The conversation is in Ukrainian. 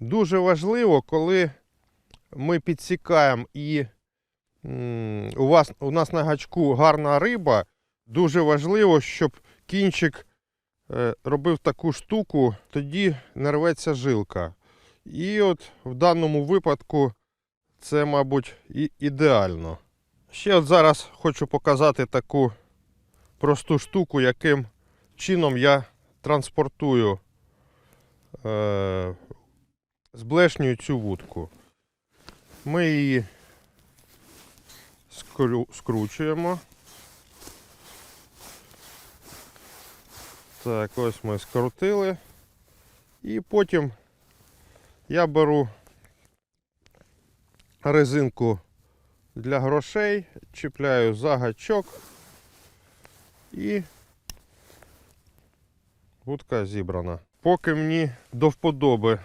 Дуже важливо, коли ми підсікаємо і у, вас, у нас на гачку гарна риба, дуже важливо, щоб кінчик е, робив таку штуку, тоді не рветься жилка. І от в даному випадку це, мабуть, і ідеально. Ще от зараз хочу показати таку просту штуку, яким чином я транспортую, е, зблешнюю цю вудку. Ми її скру, скручуємо. Так, ось ми скрутили. І потім я беру резинку для грошей, чіпляю за гачок і вудка зібрана. Поки мені до вподоби